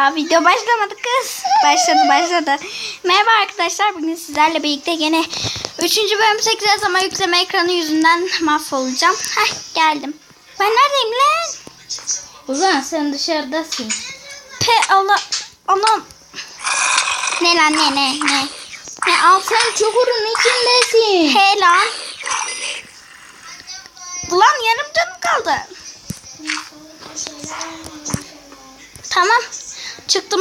Ya video başlamadı kız. Başladı başladı. Merhaba arkadaşlar. Bugün sizlerle birlikte yine 3. bölüm çekeceğiz ama yükleme ekranı yüzünden mahvolacağım. Heh geldim. Ben neredeyim lan? Ulan sen dışarıdasın. Pe Allah. Anam. Ne lan ne ne ne. Ne al Sen çukurun içindesin. He lan. Ulan yarım canım kaldı. Tamam. Çıktım.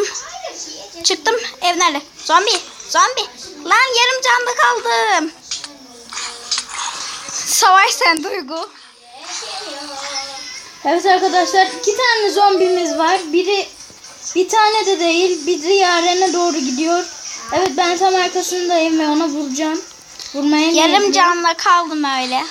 Çıktım. Ev nerede? Zombi. Zombi. Lan yarım canda kaldım. Savaş sen Duygu. Evet arkadaşlar iki tane zombimiz var. Biri bir tane de değil. Biri Yaren'e doğru gidiyor. Evet ben tam arkasındayım ve ona vuracağım. Vurmaya Yarım canla kaldım öyle.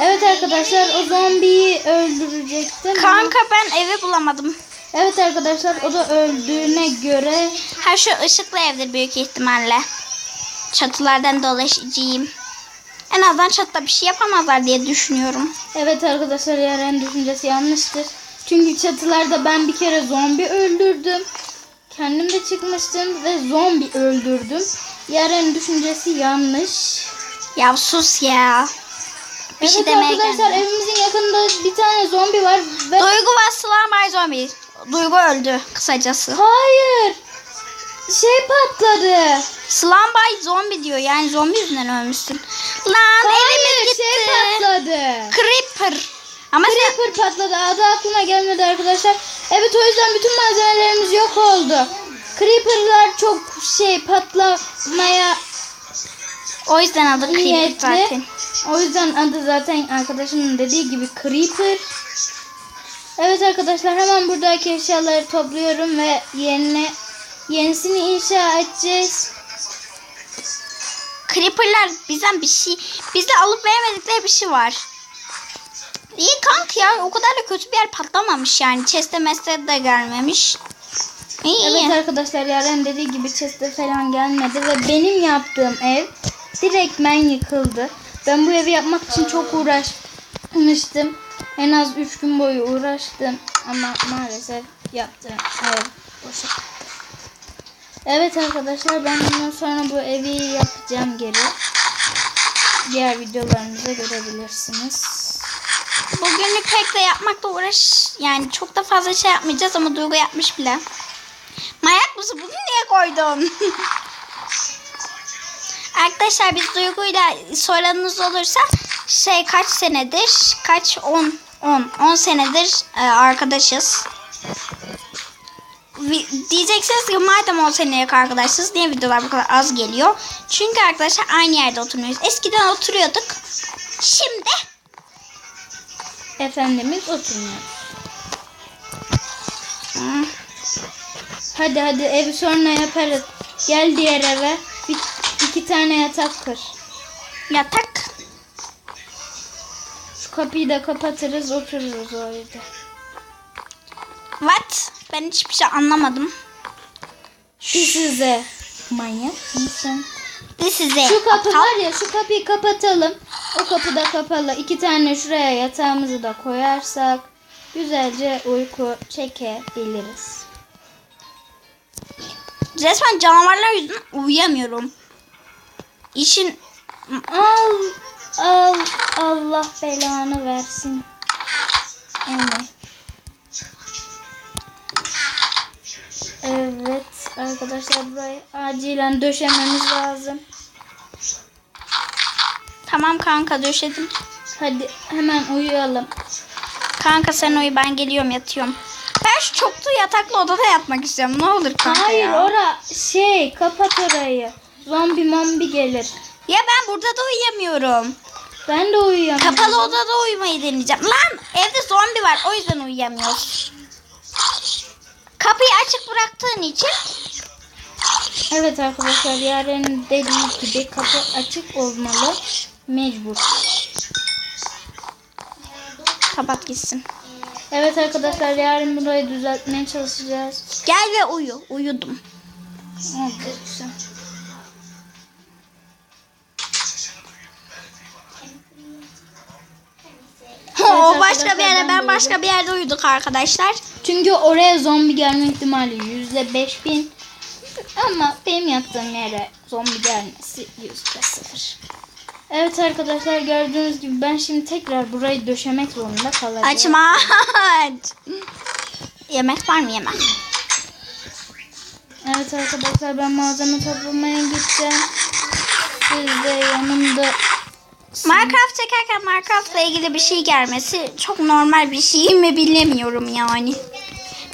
Evet arkadaşlar o zombiyi öldürecektim. Kanka ben evi bulamadım. Evet arkadaşlar o da öldüğüne göre Ha şu ışıklı evdir büyük ihtimalle. Çatılardan dolaşacağım. En azından çatıda bir şey yapamazlar diye düşünüyorum. Evet arkadaşlar Yaren düşüncesi yanlıştır. Çünkü çatılarda ben bir kere zombi öldürdüm. Kendim de çıkmıştım ve zombi öldürdüm. Yaren düşüncesi yanlış. Ya sus ya. Bir evet şey demeye arkadaşlar geldim. evimizin yakınında bir tane zombi var ve Duygu ve Sılan Bay Zombi. Duygu öldü kısacası. hayır şey patladı. Sılan Bay Zombi diyor. Yani zombi yüzünden ölmüşsün. Lan Hayır evimiz gitti. şey patladı. Creeper. Ama sen... Creeper patladı. Adı aklıma gelmedi arkadaşlar. Evet o yüzden bütün malzemelerimiz yok oldu. Creeper'lar çok şey patlamaya O yüzden adı Creeper niyetli. zaten. O yüzden adı zaten arkadaşımın dediği gibi Creeper. Evet arkadaşlar hemen buradaki eşyaları topluyorum ve yerine yenisini inşa edeceğiz. Creeper'lar bizden bir şey... Bizde alıp veremedikleri bir şey var. İyi kank ya. O kadar da kötü bir yer patlamamış yani. Chest'e mesle de gelmemiş. İyi. Evet arkadaşlar Yaren dediği gibi chest'e falan gelmedi ve benim yaptığım ev direktmen yıkıldı. Ben bu evi yapmak için çok uğraşmıştım. En az 3 gün boyu uğraştım ama maalesef yaptığım ev boşa. Evet arkadaşlar ben bundan sonra bu evi yapacağım geri. Diğer videolarımızda görebilirsiniz. Bugünlük pek de yapmakla uğraş... Yani çok da fazla şey yapmayacağız ama Duygu yapmış bile. Manyak mısın? Bunu niye koydun? Arkadaşlar biz Duygu'yla soranınız olursa şey kaç senedir? Kaç? 10 10 10 senedir e, arkadaşız. Vi- Diyeceksiniz ki madem 10 senelik arkadaşız niye videolar bu kadar az geliyor? Çünkü arkadaşlar aynı yerde oturmuyoruz. Eskiden oturuyorduk. Şimdi Efendimiz oturmuyor. Hmm, Hadi hadi evi sonra yaparız. Gel diğer eve. Bir, iki tane yatak kır. yatak kapıyı da kapatırız otururuz o evde. What? Ben hiçbir şey anlamadım. This is a manyak mısın? This is a Şu kapı aptal. var ya şu kapıyı kapatalım. O kapı da kapalı. İki tane şuraya yatağımızı da koyarsak güzelce uyku çekebiliriz. Resmen canavarlar yüzünden uyuyamıyorum. İşin Al al Allah belanı versin. Evet. Evet arkadaşlar burayı acilen döşememiz lazım. tamam kanka döşedim. Hadi hemen uyuyalım. Kanka sen uyu ben geliyorum yatıyorum. Ben şu çoklu yataklı odada yatmak istiyorum. Ne olur kanka Hayır ya. ora şey kapat orayı. Zombi mombi gelir. Ya ben burada da uyuyamıyorum. Ben de uyuyamam. Kapalı odada uyumayı deneyeceğim. Lan evde zombi var o yüzden uyuyamıyoruz. Kapıyı açık bıraktığın için Evet arkadaşlar yarın dediği gibi kapı açık olmalı. Mecbur. kapat gitsin. Evet arkadaşlar yarın burayı düzeltmeye çalışacağız. Gel ve uyu. Uyudum. Güzel. Yere ben başka bir yerde uyuduk arkadaşlar. Çünkü oraya zombi gelme ihtimali yüzde beş bin. Ama benim yattığım yere zombi gelmesi yüzde sıfır. Evet arkadaşlar gördüğünüz gibi ben şimdi tekrar burayı döşemek zorunda kalacağım. Açma aç. Yemek var mı yemek? Evet arkadaşlar ben malzeme toplamaya gideceğim. Siz de yanımda Minecraft çekerken Minecraft'la ilgili bir şey gelmesi çok normal bir şey mi bilemiyorum yani.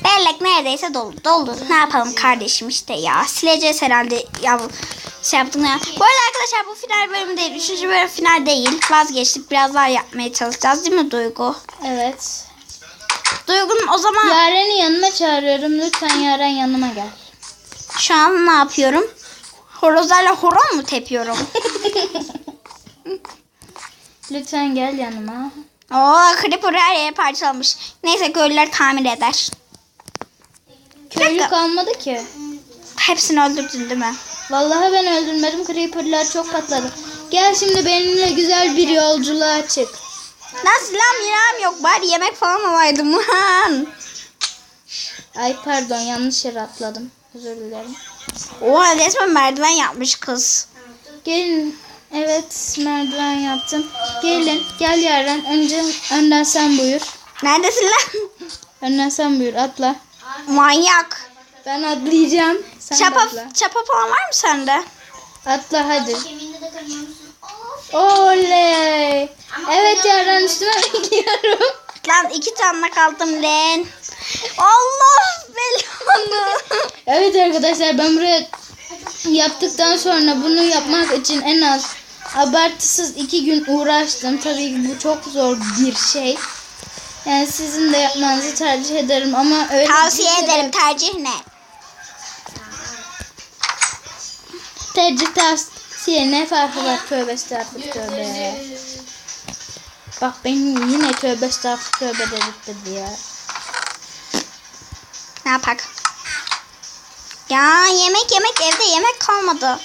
Bellek neredeyse doldu. Doldu. Ne yapalım kardeşim işte ya. Sileceğiz herhalde ya şey yaptım ya. Bu arada arkadaşlar bu final bölümü değil. Üçüncü bölüm final değil. Vazgeçtik. Biraz daha yapmaya çalışacağız değil mi Duygu? evet. Duygu'nun o zaman Yaren'i yanıma çağırıyorum. Lütfen Yaren yanıma gel. şu an ne yapıyorum? Horozlarla horon mu tepiyorum? Lütfen gel yanıma. Oo Creeper her yere parçalamış. Neyse köylüler tamir eder. Köylü kalmadı ki. Hepsini öldürdün değil mi? Vallahi ben öldürmedim. Creeper'lar çok patladı. Gel şimdi benimle güzel bir yolculuğa çık. Lan silahım yok. Bari yemek falan alaydım lan. Ay pardon yanlış yere atladım. Özür dilerim. Oha resmen merdiven yapmış kız. Gelin. Evet merdiven yaptım. Gelin. Gel Yaren. Önce önden sen buyur. Neredesin lan? Önden sen buyur. Atla. Manyak. Ben atlayacağım. Sen de Çapa, atla. çapa falan var mı sende? Atla hadi. Oley. Evet Yaren üstüme bekliyorum. Lan iki tane kaldım lan. Allah belanı. Evet arkadaşlar ben buraya yaptıktan sonra bunu yapmak için en az abartısız iki gün uğraştım. Tabii ki bu çok zor bir şey. Yani sizin de yapmanızı tercih ederim ama öyle Tavsiye bir ederim. Tercih ne? Tercih tavsiye ne farkı var? Tövbe estağfurullah tövbe. Bak beni yine tövbe estağfurullah tövbe dedirtti ya. Ne yapak? Ya yemek yemek evde yemek kalmadı.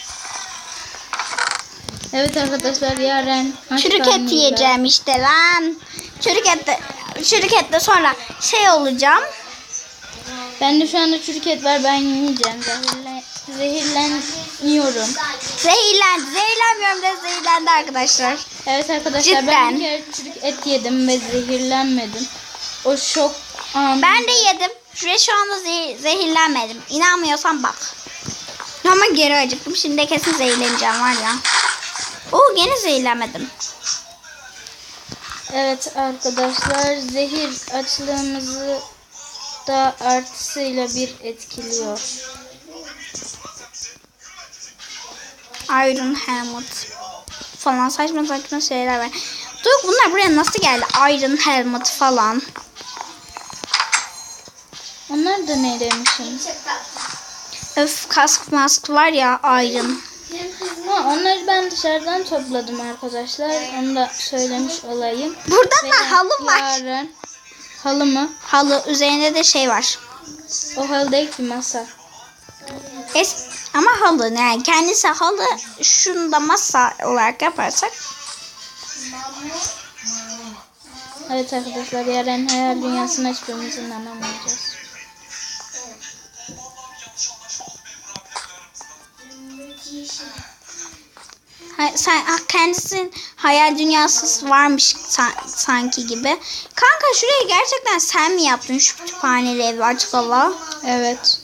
Evet arkadaşlar yarın Çürük et yiyeceğim işte lan. Çürük etle, çürük etle sonra şey olacağım. Bende şu anda çürük et var ben yiyeceğim. Zehirlen, zehirleniyorum. Zehirlendi. Zehirlenmiyorum da zehirlendi arkadaşlar. Evet arkadaşlar Cidden. ben bir kere çürük et yedim ve zehirlenmedim. O şok an. Ben de yedim ve şu anda ze- zehirlenmedim. İnanmıyorsan bak. Ama geri acıktım. Şimdi de kesin zehirleneceğim var ya. Oo gene zehirlenmedim. Evet arkadaşlar zehir açlığımızı da artısıyla bir etkiliyor. Iron Helmet falan saçma saçma şeyler var. Dur bunlar buraya nasıl geldi? Iron Helmet falan. Onlar da ne demişim? Öf kask mask var ya Iron. Ha, onları ben dışarıdan topladım arkadaşlar. Onu da söylemiş olayım. Burada Ve da halı var. Yarın halı mı? Halı üzerinde de şey var. O halı değil ki masa. Es ama halı yani kendisi halı şunu da masa olarak yaparsak Evet arkadaşlar yarın hayal dünyasına hiçbirimiz inanamayacağız. Sen ha, kendisinin hayal dünyası varmış sa- sanki gibi. Kanka şurayı gerçekten sen mi yaptın şu kütüphaneli evi açık hava? Evet.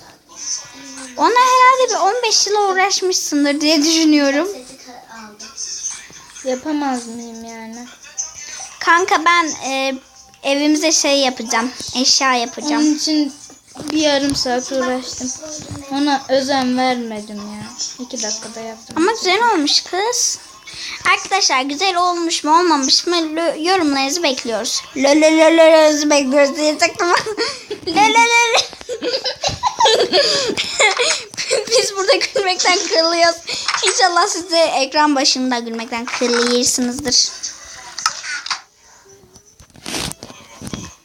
Ona herhalde bir 15 yıl uğraşmışsındır diye düşünüyorum. Yapamaz mıyım yani? Kanka ben e, evimize şey yapacağım. Eşya yapacağım. Onun için bir yarım saat uğraştım. Ona özen vermedim ya. İki dakikada yaptım. Ama güzel olmuş kız. Arkadaşlar güzel olmuş mu olmamış mı Lö- yorumlarınızı bekliyoruz. Lölölölölörünüzü bekliyoruz diyecektim. Lölölölö. Biz burada gülmekten kırılıyoruz. İnşallah siz de ekran başında gülmekten kırılırsınızdır.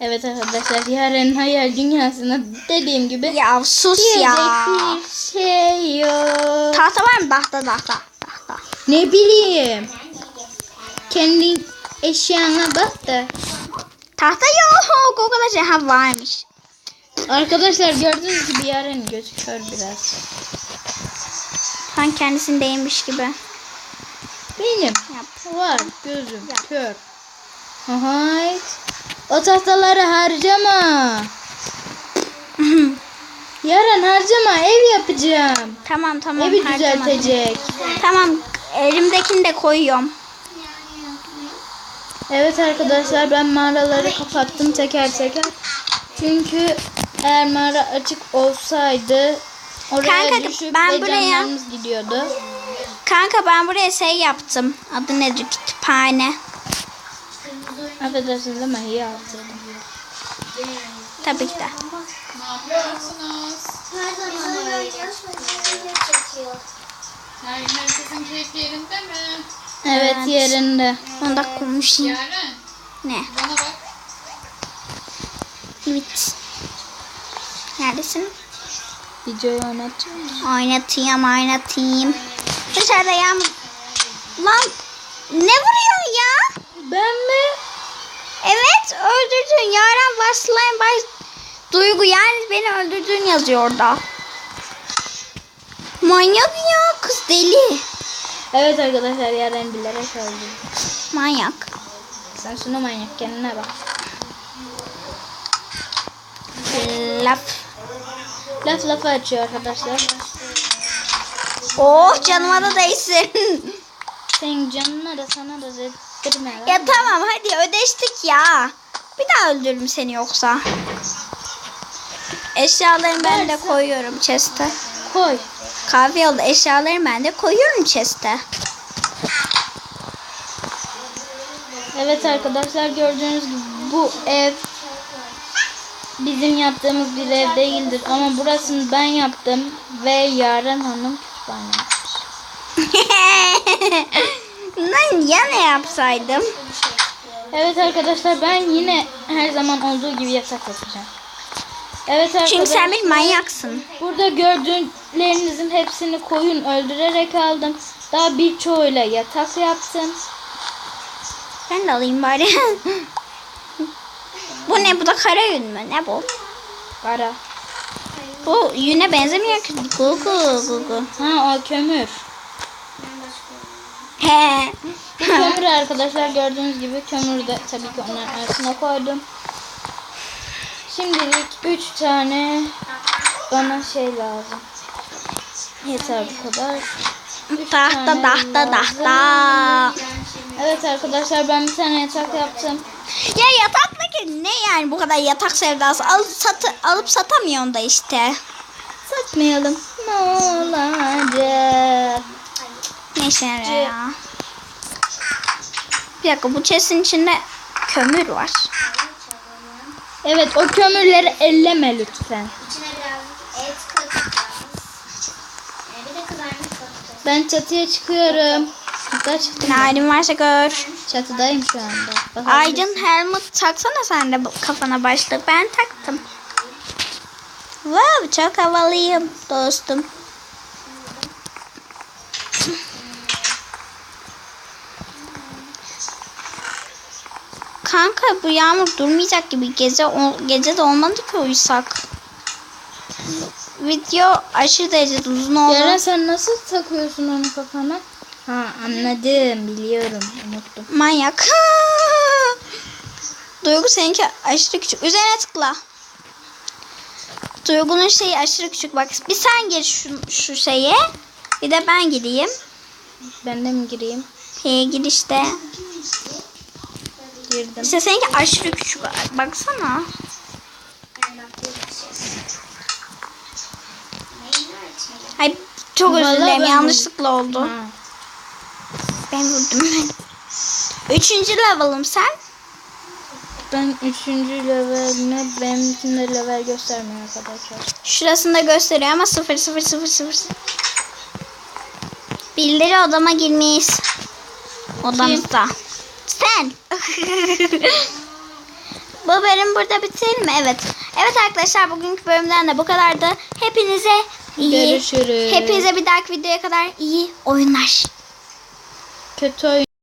Evet arkadaşlar yarın hayal dünyasına dediğim gibi Ya sus ya. bir şey yok. Tahta var mı? Tahta tahta. tahta. Ne bileyim. Kendi eşyana bak da. Tahta yok. O kadar şey ha varmış. Arkadaşlar gördüğünüz gibi Yaren gözü kör biraz. Sanki kendisindeymiş gibi. Benim Yap. var gözüm kör. Hayt. O tahtaları harcama. Yaren harcama ev yapacağım. Tamam tamam. Evi harcamadım. düzeltecek. Tamam. Elimdekini de koyuyorum. Evet arkadaşlar ben mağaraları kapattım teker teker. Çünkü eğer mağara açık olsaydı oraya Kanka, düşüp ben ve buraya- canlarımız gidiyordu. Kanka ben buraya şey yaptım. Adı nedir? Kütüphane. Affedersiniz ama iyi yaptım. Tabii ki de. Ne yapıyorsunuz? Her zaman böyle çekiyor. Her, herkesin keyfi yerinde mi? Evet, Evet. yerinde. Onu da konuşayım. Yaren Ne? bana bak. Evet. Neredesin? Videoyu oynatacağım. Oynatayım oynatayım. Dışarıda yağmur. Lan ne vuruyorsun ya? Ben mi? Öldürdün. Yaren başlayan baş... Duygu yani beni öldürdüğün yazıyor orada. Manyak ya kız deli. Evet arkadaşlar Yaren bilerek öldü. Manyak. Sen şuna manyak kendine bak. Laf. Laf lafa açıyor arkadaşlar. Oh canıma da değsin. Senin canına da sana da zeddirme lan. ya tamam hadi ödeştik ya. Bir daha öldürürüm seni yoksa. Eşyalarımı ben de koyuyorum chest'e. Koy. Kahve yolda eşyalarımı ben de koyuyorum chest'e. Evet arkadaşlar gördüğünüz gibi bu ev bizim yaptığımız bir ev değildir ama burasını ben yaptım ve Yaren Hanım kütüphane. Lan ya ne yapsaydım? Evet arkadaşlar ben yine her zaman olduğu gibi yatak yapacağım. Evet arkadaşlar. Çünkü sen bir manyaksın. Burada gördüğünüzün hepsini koyun öldürerek aldım. Daha birçoğuyla yatak yaptım. Ben de alayım bari. bu ne? Bu da kara yün mü? Ne bu? Ara. Bu yüne benzemiyor ki. Gugu gugu. Ha o kömür. Bu kömür arkadaşlar gördüğünüz gibi kömürü de tabii ki onların arasına koydum. Şimdilik 3 tane bana şey lazım. Yeter bu kadar. Tahta tane tahta tahta. Evet arkadaşlar ben bir tane yatak yaptım. Ya yataktaki ne yani bu kadar yatak sevdası? Alıp, satı, alıp satamıyorsun da işte. Satmayalım. Ne olacak? İşe yarıyor ya? Bir dakika bu chest'in içinde kömür var. Evet o kömürleri elleme lütfen. İçine biraz et katacağız. Ee, bir de kızarmış katacağız. Ben çatıya çıkıyorum. Çıktım. Halin varsa gör. Çatıdayım şu anda. Bakabilirsin. Aydın helmet taksana sen de bu- kafana başlık. Ben taktım. Wow çok havalıyım dostum. Kanka bu yağmur durmayacak gibi gece gece de olmadı ki uyusak. Video aşırı derecede uzun oldu. Yaren sen nasıl takıyorsun onu kafana? Ha anladım biliyorum unuttum. Manyak. Duygu seninki aşırı küçük. Üzerine tıkla. Duygu'nun şeyi aşırı küçük. Bak bir sen gir şu, şu şeye. Bir de ben gireyim. Ben de mi gireyim? Şeye gir işte. Girdim. İşte seninki aşırı küçük. Baksana. Ay çok özür dilerim. Yanlışlıkla oldu. Ha. Ben vurdum. Üçüncü level'ım sen. Ben üçüncü leveline benimkinde level göstermiyor arkadaşlar. Şurasında gösteriyor ama 0 0 0 0. Bildiri odama girmiş. Odamızda. Sen. Bu bölüm burada bitirelim mi? Evet. Evet arkadaşlar bugünkü bölümden de bu kadardı. Hepinize iyi. Görüşürüz. Hepinize bir dahaki videoya kadar iyi oyunlar. Kötü oyun.